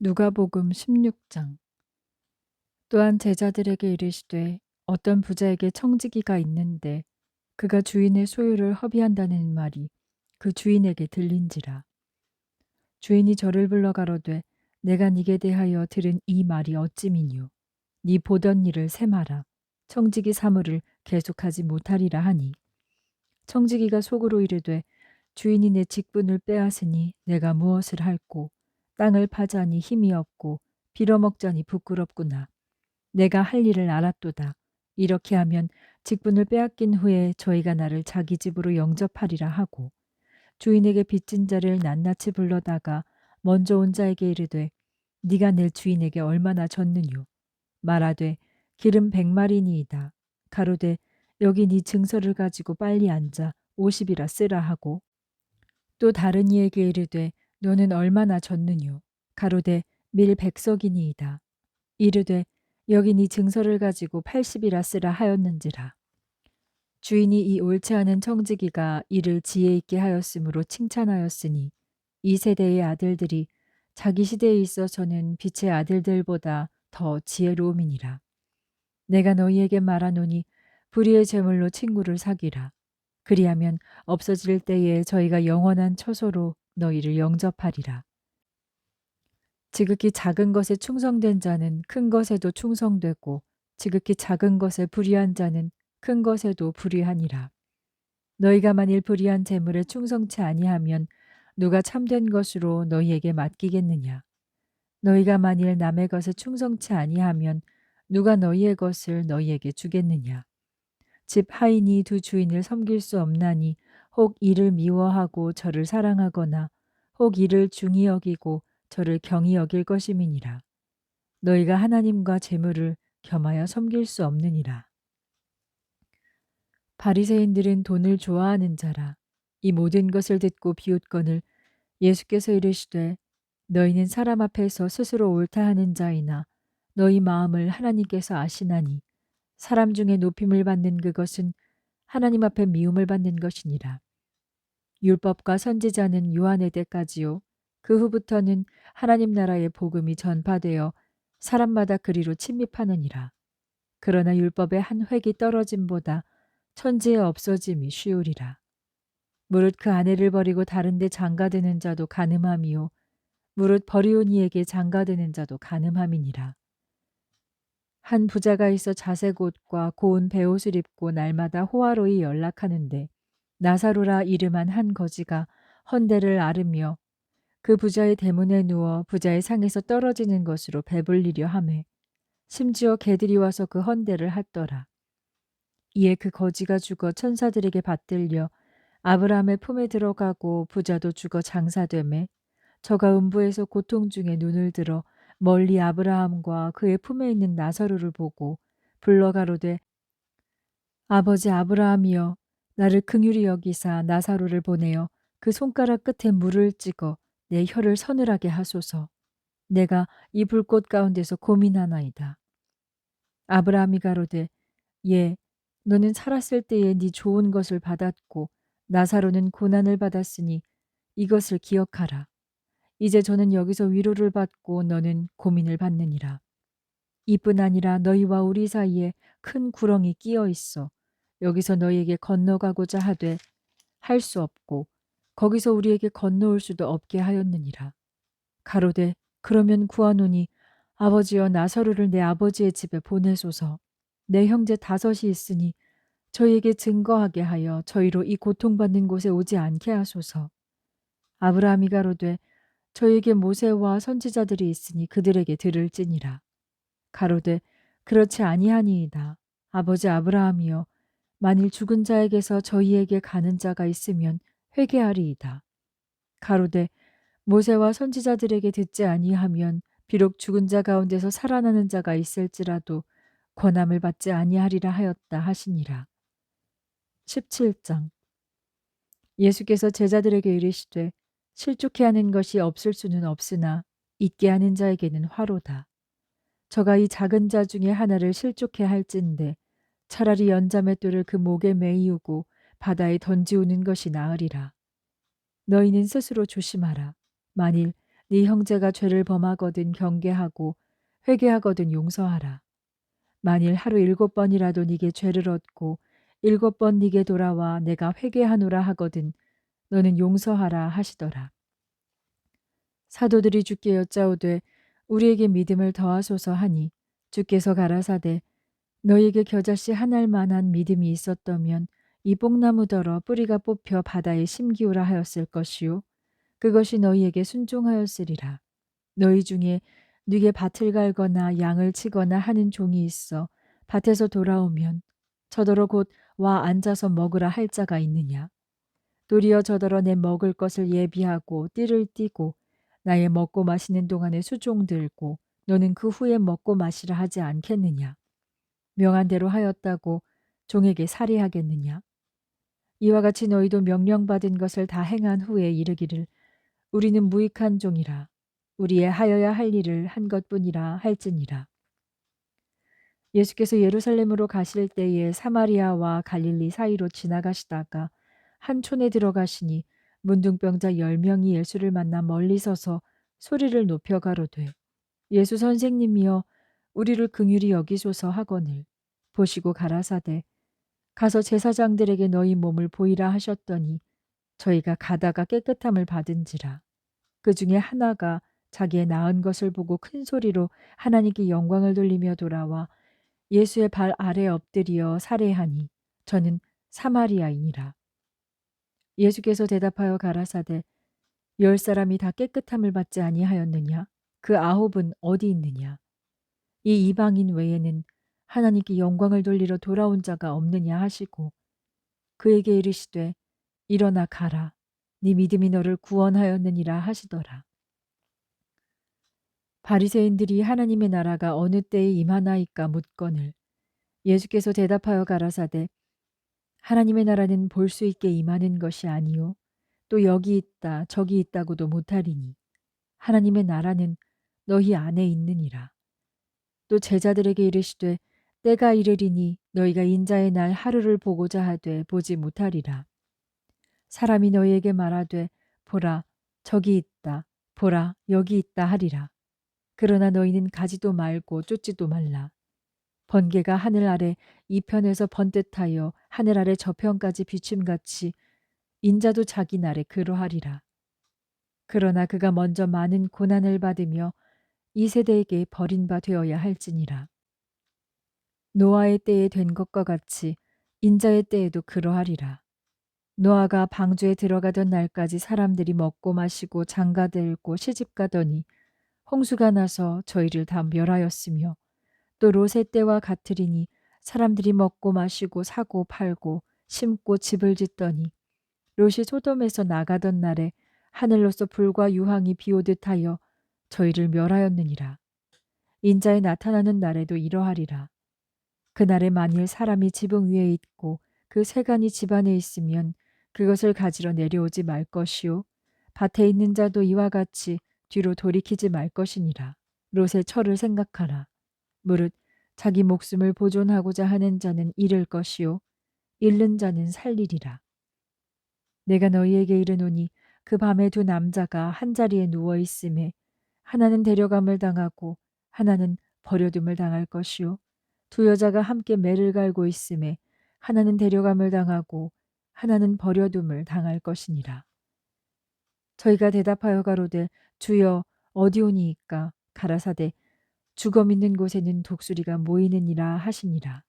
누가복음 16장. 또한 제자들에게 이르시되 어떤 부자에게 청지기가 있는데 그가 주인의 소유를 허비한다는 말이 그 주인에게 들린지라. 주인이 저를 불러 가로되 내가 네게 대하여 들은 이 말이 어찌미뇨? 네 보던 일을 세마라. 청지기 사물을 계속하지 못하리라 하니. 청지기가 속으로 이르되 주인이 내 직분을 빼앗으니 내가 무엇을 할꼬 땅을 파자니 힘이 없고 빌어먹자니 부끄럽구나. 내가 할 일을 알았도다. 이렇게 하면 직분을 빼앗긴 후에 저희가 나를 자기 집으로 영접하리라 하고 주인에게 빚진 자를 낱낱이 불러다가 먼저 온 자에게 이르되 네가 내 주인에게 얼마나 졌느뇨 말하되 기름 백마리니이다 가로되 여기 네 증서를 가지고 빨리 앉아 오십이라 쓰라 하고 또 다른 이에게 이르되 너는 얼마나 졌느뇨 가로되 밀 백석이니이다 이르되 여기 네 증서를 가지고 80이라 쓰라 하였는지라. 주인이 이 옳지 않은 청지기가 이를 지혜 있게 하였으므로 칭찬하였으니 이 세대의 아들들이 자기 시대에 있어서는 빛의 아들들보다 더 지혜로움이니라. 내가 너희에게 말하노니 불의의 제물로 친구를 사귀라. 그리하면 없어질 때에 저희가 영원한 처소로 너희를 영접하리라. 지극히 작은 것에 충성된 자는 큰 것에도 충성되고 지극히 작은 것에 불의한 자는 큰 것에도 불의하니라. 너희가 만일 불의한 재물에 충성치 아니하면 누가 참된 것으로 너희에게 맡기겠느냐? 너희가 만일 남의 것에 충성치 아니하면 누가 너희의 것을 너희에게 주겠느냐? 집 하인이 두 주인을 섬길 수 없나니 혹 이를 미워하고 저를 사랑하거나 혹 이를 중히 여기고 저를 경히 여길 것임이니라. 너희가 하나님과 재물을 겸하여 섬길 수 없느니라. 바리새인들은 돈을 좋아하는 자라. 이 모든 것을 듣고 비웃건을 예수께서 이르시되 너희는 사람 앞에서 스스로 옳다 하는 자이나 너희 마음을 하나님께서 아시나니 사람 중에 높임을 받는 그것은 하나님 앞에 미움을 받는 것이니라. 율법과 선지자는 요한의 때까지요. 그 후부터는 하나님 나라의 복음이 전파되어 사람마다 그리로 침입하느니라. 그러나 율법의 한 획이 떨어짐보다 천지에 없어짐이 쉬우리라. 무릇 그 아내를 버리고 다른데 장가드는 자도 가늠함이요 무릇 버리온 이에게 장가드는 자도 가늠함이니라. 한 부자가 있어 자색 옷과 고운 베옷을 입고 날마다 호화로이 연락하는데 나사로라 이름한 한 거지가 헌대를 아르며 그 부자의 대문에 누워 부자의 상에서 떨어지는 것으로 배불리려 하매 심지어 개들이 와서 그 헌대를 핫더라. 이에 그 거지가 죽어 천사들에게 받들려 아브라함의 품에 들어가고 부자도 죽어 장사되매 저가 음부에서 고통 중에 눈을 들어 멀리 아브라함과 그의 품에 있는 나사로를 보고 불러 가로되 아버지 아브라함이여 나를 긍휼히 여기사 나사로를 보내어 그 손가락 끝에 물을 찍어 내 혀를 서늘하게 하소서. 내가 이 불꽃 가운데서 고민하나이다. 아브라함이 가로되 예 너는 살았을 때에 네 좋은 것을 받았고 나사로는 고난을 받았으니 이것을 기억하라. 이제 저는 여기서 위로를 받고 너는 고민을 받느니라. 이뿐 아니라 너희와 우리 사이에 큰 구렁이 끼어 있어 여기서 너희에게 건너가고자 하되 할 수 없고 거기서 우리에게 건너올 수도 없게 하였느니라. 가로되 그러면 구하노니 아버지여 나사로를 내 아버지의 집에 보내소서. 내 형제 다섯이 있으니 저희에게 증거하게 하여 저희로 이 고통받는 곳에 오지 않게 하소서. 아브라함이 가로되 저에게 모세와 선지자들이 있으니 그들에게 들을지니라. 가로되 그렇지 아니하니이다. 아버지 아브라함이여 만일 죽은 자에게서 저희에게 가는 자가 있으면 회개하리이다. 가로되 모세와 선지자들에게 듣지 아니하면 비록 죽은 자 가운데서 살아나는 자가 있을지라도 권함을 받지 아니하리라 하였다 하시니라. 17장 예수께서 제자들에게 이르시되 실족해 하는 것이 없을 수는 없으나 있게 하는 자에게는 화로다. 저가 이 작은 자 중에 하나를 실족해 할진데 차라리 연자맷돌을 그 목에 매이우고 바다에 던지우는 것이 나으리라. 너희는 스스로 조심하라. 만일 네 형제가 죄를 범하거든 경계하고 회개하거든 용서하라. 만일 하루 일곱 번이라도 네게 죄를 얻고 일곱 번 네게 돌아와 내가 회개하노라 하거든 너는 용서하라 하시더라. 사도들이 주께 여짜오되 우리에게 믿음을 더하소서 하니 주께서 가라사대 너희에게 겨자씨 하나일 만한 믿음이 있었다면 이 뽕나무더러 뿌리가 뽑혀 바다에 심기우라 하였을 것이요. 그것이 너희에게 순종하였으리라. 너희 중에 네게 밭을 갈거나 양을 치거나 하는 종이 있어 밭에서 돌아오면 저더러 곧 와 앉아서 먹으라 할 자가 있느냐? 도리어 저더러 내 먹을 것을 예비하고 띠를 띠고 나의 먹고 마시는 동안에 수종 들고 너는 그 후에 먹고 마시라 하지 않겠느냐 명한 대로 하였다고 종에게 살해하겠느냐? 이와 같이 너희도 명령받은 것을 다 행한 후에 이르기를 우리는 무익한 종이라. 우리의 하여야 할 일을 한 것뿐이라 할지니라. 예수께서 예루살렘으로 가실 때에 사마리아와 갈릴리 사이로 지나가시다가 한 촌에 들어가시니 문둥병자 열 명이 예수를 만나 멀리 서서 소리를 높여 가로되 예수 선생님이여 우리를 긍휼히 여기소서 하거늘. 보시고 가라사대 가서 제사장들에게 너희 몸을 보이라 하셨더니 저희가 가다가 깨끗함을 받은지라. 그 중에 하나가 자기의 나은 것을 보고 큰 소리로 하나님께 영광을 돌리며 돌아와 예수의 발 아래 엎드리어 살해하니 저는 사마리아이니라. 예수께서 대답하여 가라사대 열 사람이 다 깨끗함을 받지 아니하였느냐? 그 아홉은 어디 있느냐 이 이방인 외에는 하나님께 영광을 돌리러 돌아온 자가 없느냐 하시고 그에게 이르시되 일어나 가라. 네 믿음이 너를 구원하였느니라 하시더라. 바리새인들이 하나님의 나라가 어느 때에 임하나이까 묻거늘 예수께서 대답하여 가라사대 하나님의 나라는 볼 수 있게 임하는 것이 아니요 또 여기 있다 저기 있다고도 못하리니 하나님의 나라는 너희 안에 있느니라 또 제자들에게 이르시되 때가 이르리니 너희가 인자의 날 하루를 보고자 하되 보지 못하리라 사람이 너희에게 말하되 보라 저기 있다 보라 여기 있다 하리라 그러나 너희는 가지도 말고 쫓지도 말라. 번개가 하늘 아래 이편에서 번듯하여 하늘 아래 저편까지 비춤같이 인자도 자기 날에 그러하리라. 그러나 그가 먼저 많은 고난을 받으며 이 세대에게 버린 바 되어야 할지니라. 노아의 때에 된 것과 같이 인자의 때에도 그러하리라. 노아가 방주에 들어가던 날까지 사람들이 먹고 마시고 장가들고 시집가더니 홍수가 나서 저희를 다 멸하였으며 또 롯의 때와 같으리니 사람들이 먹고 마시고 사고 팔고 심고 집을 짓더니 롯이 소돔에서 나가던 날에 하늘로서 불과 유황이 비오듯 하여 저희를 멸하였느니라. 인자에 나타나는 날에도 이러하리라. 그날에 만일 사람이 지붕 위에 있고 그 세간이 집 안에 있으면 그것을 가지러 내려오지 말 것이요. 밭에 있는 자도 이와 같이 뒤로 돌이키지 말 것이니라. 롯의 철을 생각하라. 무릇 자기 목숨을 보존하고자 하는 자는 잃을 것이요 잃는 자는 살리리라. 내가 너희에게 이르노니 그 밤에 두 남자가 한 자리에 누워 있음에 하나는 데려감을 당하고 하나는 버려둠을 당할 것이요 두 여자가 함께 매를 갈고 있음에 하나는 데려감을 당하고 하나는 버려둠을 당할 것이니라. 저희가 대답하여 가로되 주여 어디 오니이까 가라사대 죽어 믿는 곳에는 독수리가 모이느니라 하시니라.